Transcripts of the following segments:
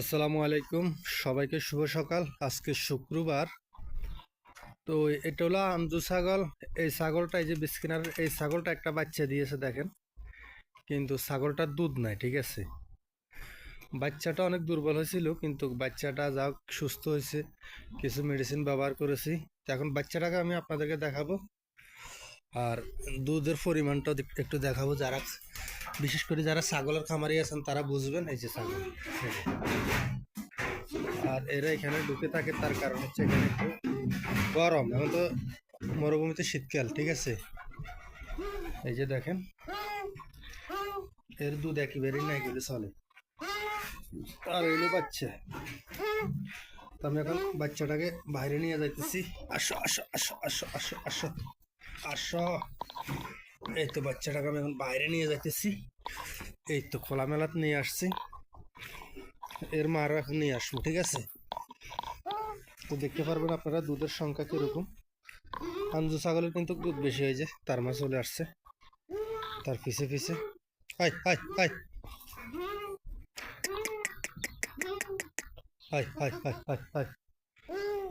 আসসালামু আলাইকুম। সবাইকে শুভ সকাল। আজকে শুক্রবার। তো এটা হলো আমজু ছাগল। এই ছাগলটা এই যে বিস্কিনার এই ছাগলটা একটা বাচ্চা দিয়েছে দেখেন। কিন্তু ছাগলটার দুধ নাই, ঠিক আছে? বাচ্চাটা অনেক দুর্বল হয়েছিল, কিন্তু বাচ্চাটা যা সুস্থ হয়েছে। কিছু মেডিসিন ব্যবহার করেছি। এখন বাচ্চাটাকে আমি আপনাদেরকে দেখাবো। আর দুধের পরিমাণটা একটু দেখাবো যারা, বিশেষ করে যারা ছাগলের খামারি আছেন, তারা বুঝবেন এই যে ছাগল। আর এরা এখানে ঢুকে থাকে, তার কারণ হচ্ছে এখানে একটু গরম। এখন তো মরুভূমিতে শীতকাল, ঠিক আছে? এই যে দেখেন, এর দুধ একেবারেই নাই গেলে চলে। আর এলো বাচ্চা। তো আমি এখন বাচ্চাটাকে বাইরে নিয়ে যাইতেছি। আসো আসো আসো আসো আসো আসো। আসো। এই তো বাচ্চাটাকে আমি এখন বাইরে নিয়ে যাইতেছি। এই তো খোলামেলাত নিয়ে আসছি। এর মারও এখন নিয়ে আসব, ঠিক আছে? তো দেখতে পারবেন আপনারা দুধের সংখ্যা কীরকম। আঞ্জু ছাগলের কিন্তু দুধ বেশি হয়ে যায়, তার মা চলে আসছে। তার পিছে পিছে। Hi hi hi hi hi hi hi hi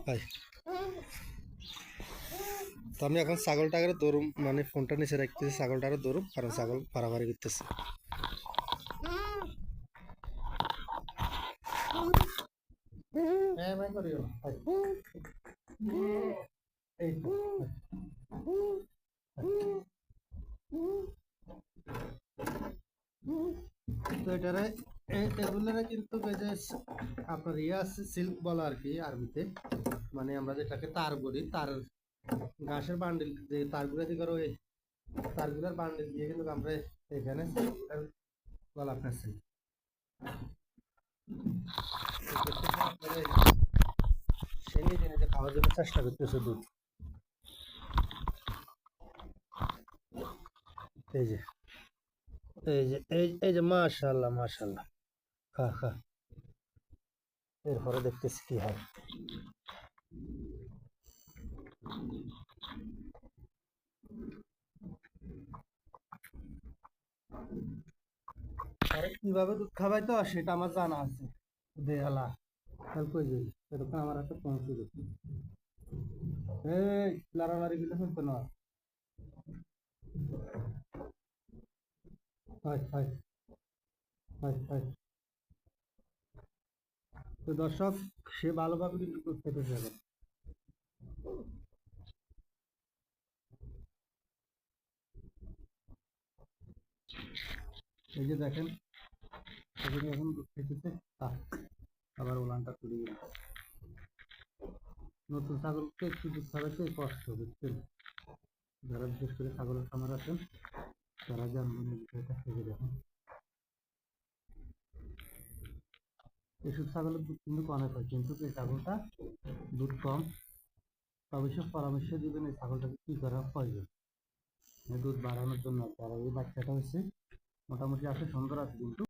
hi তো আমি এখন ছাগলটাকে দৌড়ুম মানে ফোনটা নিচে রাখতেছি, ছাগলটাকে দৌড়ুম কারণ ছাগল পারাপারি করতেছে। হ্যাঁ এগুলোরে কিন্তু আপনার ইয়ে আছে সিল্ক বলা আর কি, আরবিতে। মানে আমরা যেটাকে তার বলি, তার ঘাসের বান্ডিল যে তারগুলো দিয়ে করো এই তারগুলোর বান্ডিল দিয়ে কিন্তু আমরা এখানে গলা ফেলছি চেষ্টা করতেছে দুধ। এই যে এই যে, এই এই যে মাশাল্লাহ মাশাল্লাহ খা খা। এরপরে দেখতেছি কি হয়। কীভাবে দুধ খাবাই তো সেটা আমার জানা আছে। দেয়ালা এরকম আমার একটা পৌঁছে গেছে এই তো দর্শক, সে ভালোভাবে কিন্তু খেতে যাবে এই যে দেখেন এখানে এখন আহ, আবার ওলানটা তুলে গেল। নতুন ছাগলকে দুধ খাওয়াতে কষ্ট বুঝছেন যারা বিশেষ করে ছাগলের খামার আছেন তারা জানবেন এই বিষয়টা থেকে দেখুন। এসব ছাগলের দুধ কিন্তু অনেক হয় কিন্তু এই ছাগলটা দুধ কম। অবশ্য পরামর্শ দিবেন এই ছাগলটাকে কি করা প্রয়োজন। দুধ বাড়ানোর জন্য আর এই বাচ্চাটা হচ্ছে মোটামুটি আছে সুন্দর আছে কিন্তু